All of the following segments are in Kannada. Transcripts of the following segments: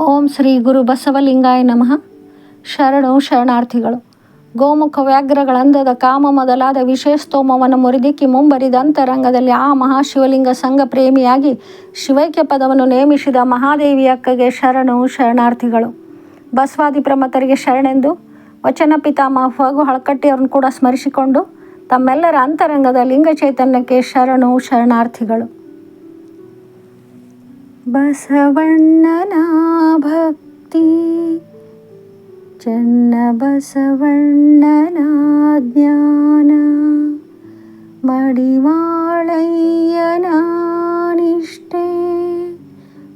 ಓಂ ಶ್ರೀ ಗುರು ಬಸವಲಿಂಗಾಯ ನಮಃ. ಶರಣು ಶರಣಾರ್ಥಿಗಳು, ಗೋಮುಖ ವ್ಯಾಘ್ರಗಳಂದದ ಕಾಮ ಮೊದಲಾದ ವಿಷಯಸ್ತೋಮವನ್ನು ಮುರಿದಿಕ್ಕಿ ಮುಂಬರಿದ ಅಂತರಂಗದಲ್ಲಿ ಆ ಮಹಾಶಿವಲಿಂಗ ಸಂಘ ಪ್ರೇಮಿಯಾಗಿ ಶಿವೈಕ್ಯ ಪದವನ್ನು ನೇಮಿಸಿದ ಮಹಾದೇವಿ ಅಕ್ಕಗೆ ಶರಣು ಶರಣಾರ್ಥಿಗಳು. ಬಸವಾದಿ ಪ್ರಮತರಿಗೆ ಶರಣೆಂದು, ವಚನ ಪಿತಾಮಹ ಫಗು ಹಳಕಟ್ಟಿಯವರನ್ನು ಕೂಡ ಸ್ಮರಿಸಿಕೊಂಡು ತಮ್ಮೆಲ್ಲರ ಅಂತರಂಗದ ಲಿಂಗ ಚೈತನ್ಯಕ್ಕೆ ಶರಣು ಶರಣಾರ್ಥಿಗಳು. बसवण्णना भक्ति चन्न ज्ञान मडिवाळय्यनानिष्टे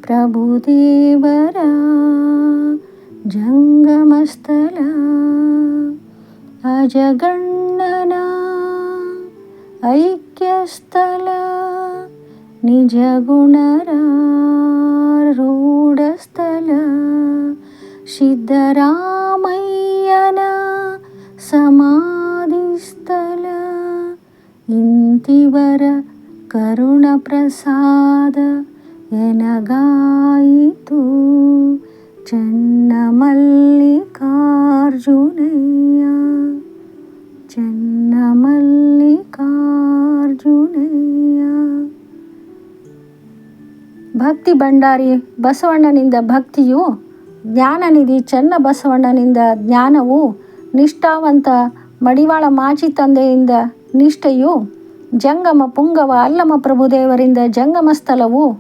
प्रभुदेवरा। जङ्गमस्थला। अजगणना ऐक्यस्थला। निजगुणरा। ूढस्थल सिद्धरामय्यन समाधिस्थल। इन्तिवर करुणप्रसाद यनगायितु च ಭಕ್ತಿ ಭಂಡಾರಿ ಬಸವಣ್ಣನಿಂದ ಭಕ್ತಿಯು, ಜ್ಞಾನನಿಧಿ ಚನ್ನ ಬಸವಣ್ಣನಿಂದ ಜ್ಞಾನವು, ನಿಷ್ಠಾವಂತ ಮಡಿವಾಳ ಮಾಚಿ ತಂದೆಯಿಂದ ನಿಷ್ಠೆಯು, ಜಂಗಮ ಪುಂಗವ ಅಲ್ಲಮ ಪ್ರಭುದೇವರಿಂದ ಜಂಗಮ ಸ್ಥಳವು,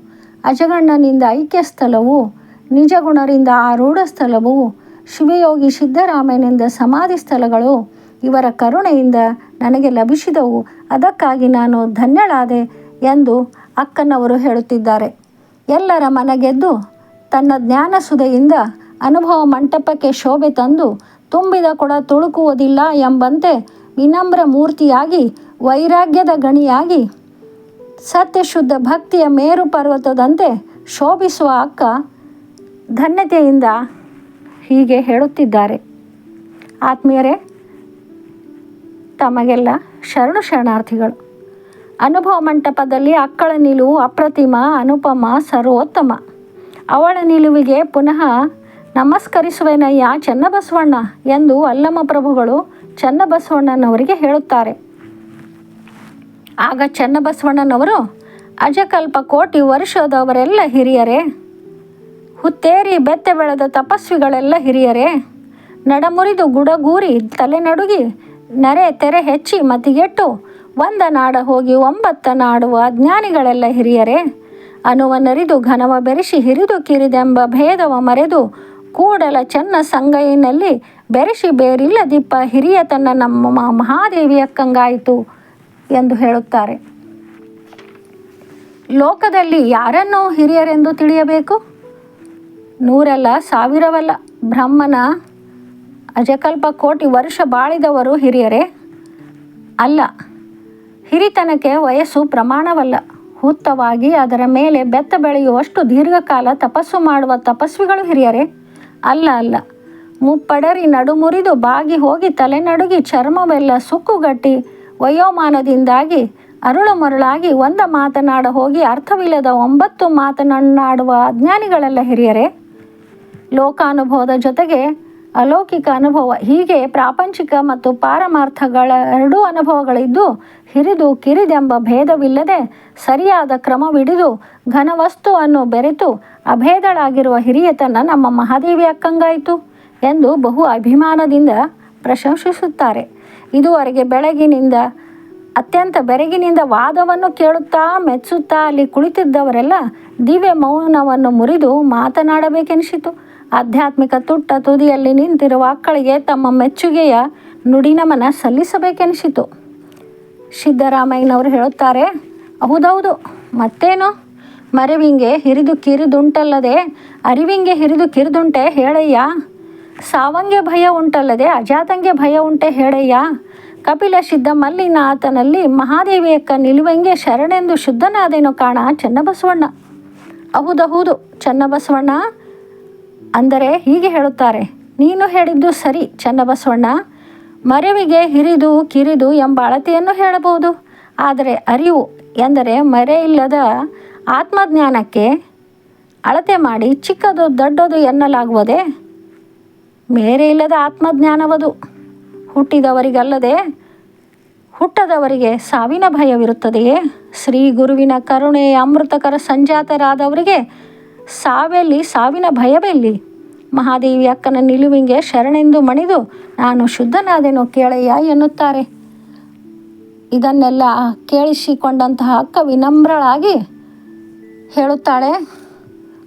ಅಜಗಣ್ಣನಿಂದ ಐಕ್ಯ ಸ್ಥಳವು ನಿಜಗುಣರಿಂದ ಆರೂಢ ಸ್ಥಳವು, ಶಿವಯೋಗಿ ಸಿದ್ದರಾಮಯ್ಯನಿಂದ ಸಮಾಧಿ ಸ್ಥಳಗಳು ಇವರ ಕರುಣೆಯಿಂದ ನನಗೆ ಲಭಿಸಿದವು. ಅದಕ್ಕಾಗಿ ನಾನು ಧನ್ಯಳಾದೆ ಎಂದು ಅಕ್ಕನವರು ಹೇಳುತ್ತಿದ್ದಾರೆ. ಎಲ್ಲರ ಮನಗೆದ್ದು ತನ್ನ ಜ್ಞಾನ ಸುಧೆಯಿಂದ ಅನುಭವ ಮಂಟಪಕ್ಕೆ ಶೋಭೆ ತಂದು ತುಂಬಿದ ಕೊಡ ತುಳುಕುವುದಿಲ್ಲ ಎಂಬಂತೆ ವಿನಮ್ರ ಮೂರ್ತಿಯಾಗಿ, ವೈರಾಗ್ಯದ ಗಣಿಯಾಗಿ, ಸತ್ಯಶುದ್ಧ ಭಕ್ತಿಯ ಮೇರು ಪರ್ವತದಂತೆ ಶೋಭಿಸುವ ಅಕ್ಕ ಧನ್ಯತೆಯಿಂದ ಹೀಗೆ ಹೇಳುತ್ತಿದ್ದಾರೆ. ಆತ್ಮೀಯರೇ, ತಮಗೆಲ್ಲ ಶರಣು ಶರಣಾರ್ಥಿಗಳು. ಅನುಭವ ಮಂಟಪದಲ್ಲಿ ಅಕ್ಕಳ ನಿಲುವು ಅಪ್ರತಿಮ, ಅನುಪಮ, ಸರ್ವೋತ್ತಮ. ಅವಳ ನಿಲುವಿಗೆ ಪುನಃ ನಮಸ್ಕರಿಸುವೆನಯ್ಯ ಚನ್ನಬಸವಣ್ಣ ಎಂದು ಅಲ್ಲಮ ಪ್ರಭುಗಳು ಚನ್ನಬಸವಣ್ಣನವರಿಗೆ ಹೇಳುತ್ತಾರೆ. ಆಗ ಚನ್ನಬಸವಣ್ಣನವರು, ಅಜಕಲ್ಪ ಕೋಟಿ ವರ್ಷದವರೆಲ್ಲ ಹಿರಿಯರೇ, ಹುತ್ತೇರಿ ಬೆತ್ತೆ ಬೆಳೆದ ತಪಸ್ವಿಗಳೆಲ್ಲ ಹಿರಿಯರೇ, ನಡಮುರಿದು ಗುಡಗೂರಿ ತಲೆನಡುಗಿ ನರೆ ತೆರೆ ಹೆಚ್ಚಿ ಮತಿಗೆಟ್ಟು ಒಂದ ನಾಡ ಹೋಗಿ ಒಂಬತ್ತ ನಾಡುವ ಅಜ್ಞಾನಿಗಳೆಲ್ಲ ಹಿರಿಯರೇ ಅನುವನರಿದು ಘನವ ಬೆರೆಸಿ ಹಿರಿದು ಕಿರಿದೆಂಬ ಭೇದವ ಮರೆದು ಕೂಡಲ ಚೆನ್ನ ಸಂಗೈನಲ್ಲಿ ಬೆರೆಸಿ ಬೇರಿಲ್ಲದಿಪ್ಪ ಹಿರಿಯ ತನ್ನ ನಮ್ಮ ಮಹಾದೇವಿಯಕ್ಕಂಗಾಯಿತು ಎಂದು ಹೇಳುತ್ತಾರೆ. ಲೋಕದಲ್ಲಿ ಯಾರನ್ನು ಹಿರಿಯರೆಂದು ತಿಳಿಯಬೇಕು? ನೂರಲ್ಲ, ಸಾವಿರವಲ್ಲ, ಬ್ರಹ್ಮನ ಅಜಕಲ್ಪ ಕೋಟಿ ವರ್ಷ ಬಾಳಿದವರು ಹಿರಿಯರೇ? ಅಲ್ಲ ಹಿರಿತನಕ್ಕೆ ವಯಸ್ಸು ಪ್ರಮಾಣವಲ್ಲ. ಹುತ್ತವಾಗಿ ಅದರ ಮೇಲೆ ಬೆತ್ತ ಬೆಳೆಯುವಷ್ಟು ದೀರ್ಘಕಾಲ ತಪಸ್ಸು ಮಾಡುವ ತಪಸ್ವಿಗಳು ಹಿರಿಯರೇ. ಅಲ್ಲ ಅಲ್ಲ. ಮುಪ್ಪಡರಿ ನಡುಮುರಿದು ಬಾಗಿ ಹೋಗಿ ತಲೆನಡುಗಿ ಚರ್ಮವೆಲ್ಲ ಸುಕ್ಕುಗಟ್ಟಿ ವಯೋಮಾನದಿಂದಾಗಿ ಅರುಳು ಮರುಳಾಗಿ ಒಂದ ಮಾತನಾಡ ಹೋಗಿ ಅರ್ಥವಿಲ್ಲದ ಒಂಬತ್ತು ಮಾತನಾಡುವ ಅಜ್ಞಾನಿಗಳೆಲ್ಲ ಹಿರಿಯರೇ. ಲೋಕಾನುಭವದ ಜೊತೆಗೆ ಅಲೌಕಿಕ ಅನುಭವ ಹೀಗೆ ಪ್ರಾಪಂಚಿಕ ಮತ್ತು ಪಾರಮಾರ್ಥಗಳ ಎರಡೂ ಅನುಭವಗಳಿದ್ದು ಹಿರಿದು ಕಿರಿದೆಂಬ ಭೇದವಿಲ್ಲದೆ ಸರಿಯಾದ ಕ್ರಮವಿಡಿದು ಘನವಸ್ತುವನ್ನು ಬೆರೆತು ಅಭೇದಳಾಗಿರುವ ಹಿರಿಯತನ ನಮ್ಮ ಮಹಾದೇವಿ ಅಕ್ಕಂಗಾಯಿತು ಎಂದು ಬಹು ಅಭಿಮಾನದಿಂದ ಪ್ರಶಂಸಿಸುತ್ತಾರೆ. ಇದುವರೆಗೆ ಬೆಳಗಿನಿಂದ, ಅತ್ಯಂತ ಬೆರಗಿನಿಂದ ವಾದವನ್ನು ಕೇಳುತ್ತಾ ಮೆಚ್ಚುತ್ತಾ ಅಲ್ಲಿ ಕುಳಿತಿದ್ದವರೆಲ್ಲ ದಿವ್ಯ ಮೌನವನ್ನು ಮುರಿದು ಮಾತನಾಡಬೇಕೆನಿಸಿತು. ಆಧ್ಯಾತ್ಮಿಕ ತುಟ್ಟ ತುದಿಯಲ್ಲಿ ನಿಂತಿರುವ ಅಕ್ಕಳಿಗೆ ತಮ್ಮ ಮೆಚ್ಚುಗೆಯ ನುಡಿನಮನ ಸಲ್ಲಿಸಬೇಕೆನಿಸಿತು. ಸಿದ್ದರಾಮಯ್ಯನವರು ಹೇಳುತ್ತಾರೆ, ಹೌದೌದು, ಮತ್ತೇನು? ಮರವಿಂಗೆ ಹಿರಿದು ಕಿರಿದುಂಟಲ್ಲದೆ, ಅರಿವಿಂಗೆ ಹಿರಿದು ಕಿರಿದುಂಟೆ ಹೇಳಯ್ಯ. ಸಾವಂಗೆ ಭಯ ಉಂಟಲ್ಲದೆ, ಅಜಾತಂಗೆ ಭಯ ಉಂಟೆ ಹೇಳಯ್ಯ. ಕಪಿಲ ಸಿದ್ಧ ಮಲ್ಲಿನಾಥನಲ್ಲಿ ಮಹಾದೇವಿಯಕ್ಕ ನಿಲುವಂಗೆ ಶರಣೆಂದು ಶುದ್ಧನಾದೇನೋ ಕಾಣ ಚನ್ನಬಸವಣ್ಣ. ಹೌದೌದು, ಚನ್ನಬಸವಣ್ಣ. ಅಂದರೆ ಹೀಗೆ ಹೇಳುತ್ತಾರೆ, ನೀನು ಹೇಳಿದ್ದು ಸರಿ, ಚನ್ನಬಸವಣ್ಣ. ಮರವಿಗೆ ಹಿರಿದು ಕಿರಿದು ಎಂಬ ಅಳತೆಯನ್ನು ಹೇಳಬಹುದು. ಆದರೆ ಅರಿವು ಎಂದರೆ ಮರೆಯಿಲ್ಲದ ಆತ್ಮಜ್ಞಾನಕ್ಕೆ ಅಳತೆ ಮಾಡಿ ಚಿಕ್ಕದು ದೊಡ್ಡದು ಎನ್ನಲಾಗುವುದೇ? ಮೇರೆ ಇಲ್ಲದ ಆತ್ಮಜ್ಞಾನವದು. ಹುಟ್ಟಿದವರಿಗಲ್ಲದೆ ಹುಟ್ಟದವರಿಗೆ ಸಾವಿನ ಭಯವಿರುತ್ತದೆಯೇ? ಶ್ರೀ ಗುರುವಿನ ಕರುಣೆ ಅಮೃತಕರ ಸಂಜಾತರಾದವರಿಗೆ ಸಾವೆಲ್ಲಿ, ಸಾವಿನ ಭಯವೆಲ್ಲಿ? ಮಹಾದೇವಿ ಅಕ್ಕನ ನಿಲುವಿಗೆ ಶರಣೆಂದು ಮಣಿದು, ನಾನು ಶುದ್ಧನಾದೆನು ಕೇಳಯ್ಯ ಎನ್ನುತ್ತಾರೆ. ಇದನ್ನೆಲ್ಲ ಕೇಳಿಸಿಕೊಂಡಂತಹ ಅಕ್ಕ ವಿನಮ್ರಳಾಗಿ ಹೇಳುತ್ತಾಳೆ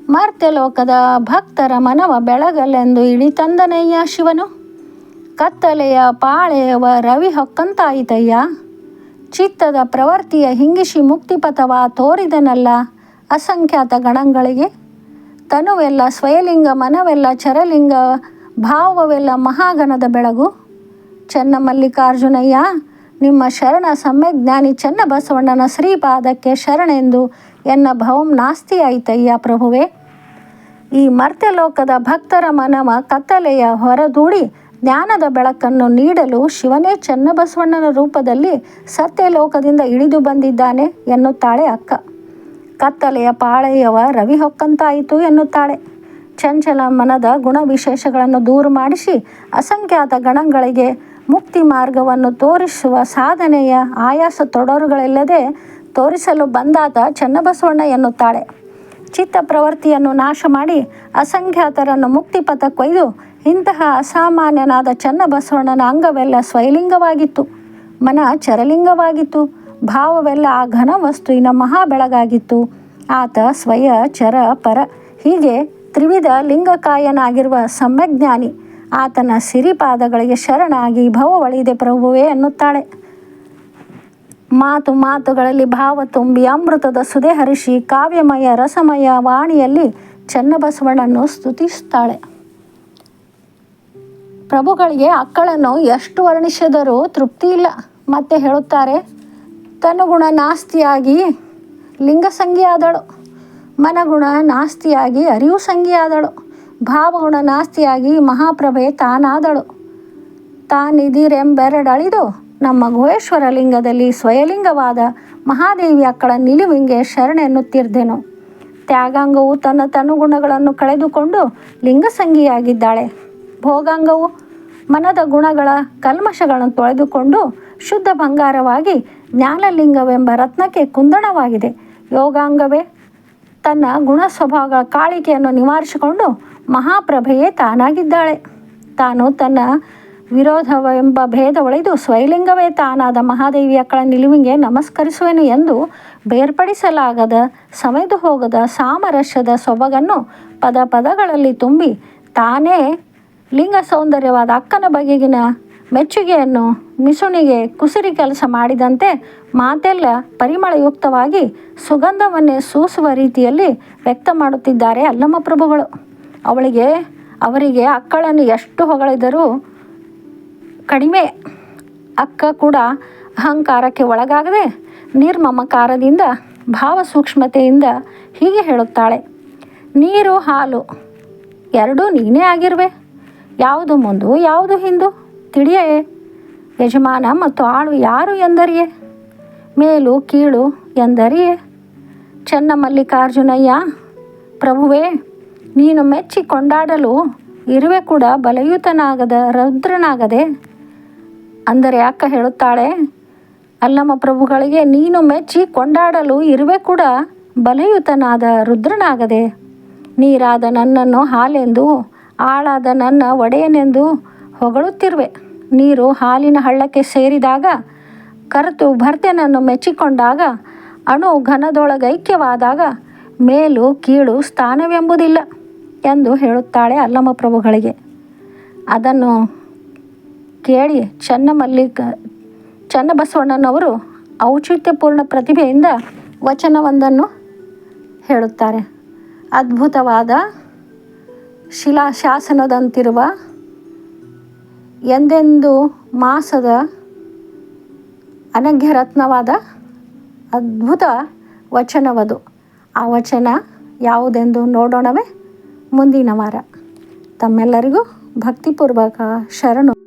ಮರ್ತ್ಯಲೋಕದ ಭಕ್ತರ ಮನವ ಬೆಳಗಲೆಂದು ಇಳಿತಂದನಯ್ಯ ಶಿವನು. ಕತ್ತಲೆಯ ಪಾಳೆಯವ ರವಿ ಹೊಕ್ಕಂತಾಯಿತಯ್ಯ. ಚಿತ್ತದ ಪ್ರವರ್ತಿಯ ಹಿಂಗಿಸಿ ಮುಕ್ತಿಪಥವ ತೋರಿದನಲ್ಲ ಅಸಂಖ್ಯಾತ ಗಣಗಳಿಗೆ. ತನುವೆಲ್ಲ ಸ್ವಯಲಿಂಗ, ಮನವೆಲ್ಲ ಚರಲಿಂಗ, ಭಾವವೆಲ್ಲ ಮಹಾಗಣದ ಬೆಳಗು. ಚೆನ್ನಮಲ್ಲಿಕಾರ್ಜುನಯ್ಯ, ನಿಮ್ಮ ಶರಣ ಸಮ್ಯಜ್ಞಾನಿ ಬಸವಣ್ಣನ ಶ್ರೀಪಾದಕ್ಕೆ ಶರಣೆಂದು ಎನ್ನ ಭವಂ ನಾಸ್ತಿ ಆಯ್ತಯ್ಯ ಪ್ರಭುವೆ. ಈ ಮರ್ತ್ಯಲೋಕದ ಭಕ್ತರ ಮನವ ಕತ್ತಲೆಯ ಹೊರದೂಡಿ ಜ್ಞಾನದ ಬೆಳಕನ್ನು ನೀಡಲು ಶಿವನೇ ಚೆನ್ನಬಸವಣ್ಣನ ರೂಪದಲ್ಲಿ ಸತ್ಯಲೋಕದಿಂದ ಇಳಿದು ಬಂದಿದ್ದಾನೆ ಎನ್ನುತ್ತಾಳೆ ಅಕ್ಕ. ಕತ್ತಲೆಯ ಪಾಳೆಯವ ರವಿ ಹೊಕ್ಕಂತಾಯಿತು ಎನ್ನುತ್ತಾಳೆ. ಚಂಚಲ ಮನದ ಗುಣವಿಶೇಷಗಳನ್ನು ದೂರು ಮಾಡಿಸಿ ಅಸಂಖ್ಯಾತ ಗಣಗಳಿಗೆ ಮುಕ್ತಿ ಮಾರ್ಗವನ್ನು ತೋರಿಸುವ ಸಾಧನೆಯ ಆಯಾಸ ತೊಡರುಗಳಿಲ್ಲದೆ ತೋರಿಸಲು ಬಂದಾತ ಚನ್ನಬಸವಣ್ಣ ಎನ್ನುತ್ತಾಳೆ. ಚಿತ್ತ ಪ್ರವೃತ್ತಿಯನ್ನು ನಾಶ ಮಾಡಿ ಅಸಂಖ್ಯಾತರನ್ನು ಮುಕ್ತಿಪಥ ಕೊಯ್ದು ಇಂತಹ ಅಸಾಮಾನ್ಯನಾದ ಚನ್ನಬಸವಣ್ಣನ ಅಂಗವೆಲ್ಲ ಸ್ವಯಲಿಂಗವಾಗಿತ್ತು ಮನ ಚರಲಿಂಗವಾಗಿತ್ತು. ಭಾವವೆಲ್ಲ ಆ ಘನ ವಸ್ತುವಿನ ಮಹಾ ಬೆಳಗಾಗಿತ್ತು ಆತ ಸ್ವಯ ಚರ ಪರ ಹೀಗೆ ತ್ರಿವಿಧ ಲಿಂಗಕಾಯನಾಗಿರುವ ಸಮ್ಯಜ್ಞಾನಿ. ಆತನ ಸಿರಿಪಾದಗಳಿಗೆ ಶರಣಾಗಿ ಭವವಳಿದೆ ಪ್ರಭುವೇ ಎನ್ನುತ್ತಾಳೆ. ಮಾತು ಮಾತುಗಳಲ್ಲಿ ಭಾವ ತುಂಬಿ ಅಮೃತದ ಸುದೆ ಹರಿಸಿ ಕಾವ್ಯಮಯ ರಸಮಯ ವಾಣಿಯಲ್ಲಿ ಚನ್ನಬಸವಣ್ಣನ್ನು ಸ್ತುತಿಸುತ್ತಾಳೆ ಪ್ರಭುಗಳಿಗೆ ಅಕ್ಕಳನ್ನು ಎಷ್ಟು ವರ್ಣಿಸಿದರೂ ತೃಪ್ತಿ ಇಲ್ಲ ಮತ್ತೆ ಹೇಳುತ್ತಾರೆ ತನುಗುಣ ನಾಸ್ತಿಯಾಗಿ ಲಿಂಗ ಸಂಗಿಯಾದಳು ಮನಗುಣ ನಾಸ್ತಿಯಾಗಿ ಅರಿವು ಸಂಗಿಯಾದಳು ಭಾವಗುಣ ನಾಸ್ತಿಯಾಗಿ ಮಹಾಪ್ರಭೆ ತಾನಾದಳು. ತಾನಿದಿರೆಂಬೆರಡಳಿದು ನಮ್ಮ ಗುಹೇಶ್ವರ ಲಿಂಗದಲ್ಲಿ ಸ್ವಯಲಿಂಗವಾದ ಮಹಾದೇವಿ ಅಕ್ಕಳ ನಿಲುವಿಂಗೆ ಶರಣೆನ್ನುತ್ತಿರ್ದೆನು. ತ್ಯಾಗಾಂಗವು ತನ್ನ ತನುಗುಣಗಳನ್ನು ಕಳೆದುಕೊಂಡು ಲಿಂಗಸಂಗಿಯಾಗಿದ್ದಾಳೆ. ಭೋಗಾಂಗವು ಮನದ ಗುಣಗಳ ಕಲ್ಮಶಗಳನ್ನು ತೊಳೆದುಕೊಂಡು ಶುದ್ಧ ಬಂಗಾರವಾಗಿ ಜ್ಞಾನಲಿಂಗವೆಂಬ ರತ್ನಕ್ಕೆ ಕುಂದಣವಾಗಿದೆ. ಯೋಗಾಂಗವೇ ತನ್ನ ಗುಣ ಸ್ವಭಾವ ಕಾಳಿಕೆಯನ್ನು ನಿವಾರಿಸಿಕೊಂಡು ಮಹಾಪ್ರಭೆಯೇ ತಾನಾಗಿದ್ದಾಳೆ. ತಾನು ತನ್ನ ವಿರೋಧವೆಂಬ ಭೇದ ಒಳೆದು ಸ್ವಯಲಿಂಗವೇ ತಾನಾದ ಮಹಾದೇವಿಯ ಕಳ ನಿಲುವಿಗೆ ನಮಸ್ಕರಿಸುವೆನು ಎಂದು ಬೇರ್ಪಡಿಸಲಾಗದ ಸಮೆದು ಹೋಗದ ಸಾಮರಸ್ಯದ ಸೊಬಗನ್ನು ಪದ ಪದಗಳಲ್ಲಿ ತುಂಬಿ ತಾನೇ ಲಿಂಗ ಸೌಂದರ್ಯವಾದ ಅಕ್ಕನ ಬಗೆಗಿನ ಮೆಚ್ಚುಗೆಯನ್ನು ಮಿಸುಣಿಗೆ ಕುಸುರಿ ಕೆಲಸ ಮಾಡಿದಂತೆ ಮಾತೆಲ್ಲ ಪರಿಮಳಯುಕ್ತವಾಗಿ ಸುಗಂಧವನ್ನೇ ಸೂಸುವ ರೀತಿಯಲ್ಲಿ ವ್ಯಕ್ತ ಮಾಡುತ್ತಿದ್ದಾರೆ ಅಲ್ಲಮ್ಮ ಪ್ರಭುಗಳು. ಅವಳಿಗೆ, ಅವರಿಗೆ ಅಕ್ಕಳನ್ನು ಎಷ್ಟು ಹೊಗಳಿದರೂ ಕಡಿಮೆ ಅಕ್ಕ ಕೂಡ ಅಹಂಕಾರಕ್ಕೆ ಒಳಗಾಗದೆ ನಿರ್ಮಮಕಾರದಿಂದ, ಭಾವಸೂಕ್ಷ್ಮತೆಯಿಂದ ಹೀಗೆ ಹೇಳುತ್ತಾಳೆ, ನೀರು, ಹಾಲು ಎರಡೂ ನೀನೇ ಆಗಿರುವೆ. ಯಾವುದು ಮುಂದು, ಯಾವುದು ಹಿಂದು? ತಿಳಿಯೇ? ಯಜಮಾನ ಮತ್ತು ಆಳು ಯಾರು ಎಂದರಿಯೇ? ಮೇಲು ಕೀಳು ಎಂದರಿಯೇ? ಚೆನ್ನಮಲ್ಲಿಕಾರ್ಜುನಯ್ಯ ಪ್ರಭುವೇ, ನೀನು ಮೆಚ್ಚಿ ಕೊಂಡಾಡಲು ಇರುವೆ ಕೂಡ ಬಲಯುತನಾಗದ ರುದ್ರನಾಗದೆ? ಅಂದರೆ ಅಕ್ಕ ಹೇಳುತ್ತಾಳೆ, ಅಲ್ಲಮ್ಮ ಪ್ರಭುಗಳಿಗೆ ನೀನು ಮೆಚ್ಚಿ ಕೊಂಡಾಡಲು ಇರುವೆ ಕೂಡ ಬಲಯುತನಾದ ರುದ್ರನಾಗದೆ? ನೀರಾದ ನನ್ನನ್ನು ಹಾಲೆಂದು, ಆಳಾದ ನನ್ನ ಒಡೆಯನೆಂದು ಹೊಗಳುತ್ತಿರುವೆ. ನೀರು ಹಾಲಿನ ಹಳ್ಳಕ್ಕೆ ಸೇರಿದಾಗ, ಕರೆತು ಭರ್ತೆನನ್ನು ಮೆಚ್ಚಿಕೊಂಡಾಗ, ಅಣು ಘನದೊಳಗೈಕ್ಯವಾದಾಗ ಮೇಲು ಕೀಳು ಸ್ಥಾನವೆಂಬುದಿಲ್ಲ ಎಂದು ಹೇಳುತ್ತಾಳೆ ಅಲ್ಲಮ್ಮ ಪ್ರಭುಗಳಿಗೆ ಅದನ್ನು ಕೇಳಿ ಚನ್ನಮಲ್ಲಿಕ, ಚನ್ನಬಸವಣ್ಣನವರು ಔಚಿತ್ಯಪೂರ್ಣ ಪ್ರತಿಭೆಯಿಂದ ವಚನವೊಂದನ್ನು ಹೇಳುತ್ತಾರೆ. ಅದ್ಭುತವಾದ ಶಿಲಾಶಾಸನದಂತಿರುವ ಎಂದೆಂದು ಮಾಸದ ಅನಘ್ಯರತ್ನವಾದ ಅದ್ಭುತ ವಚನವದು. ಆ ವಚನ ಯಾವುದೆಂದು ನೋಡೋಣವೇ ಮುಂದಿನ ವಾರ. ತಮ್ಮೆಲ್ಲರಿಗೂ ಭಕ್ತಿಪೂರ್ವಕ ಶರಣು.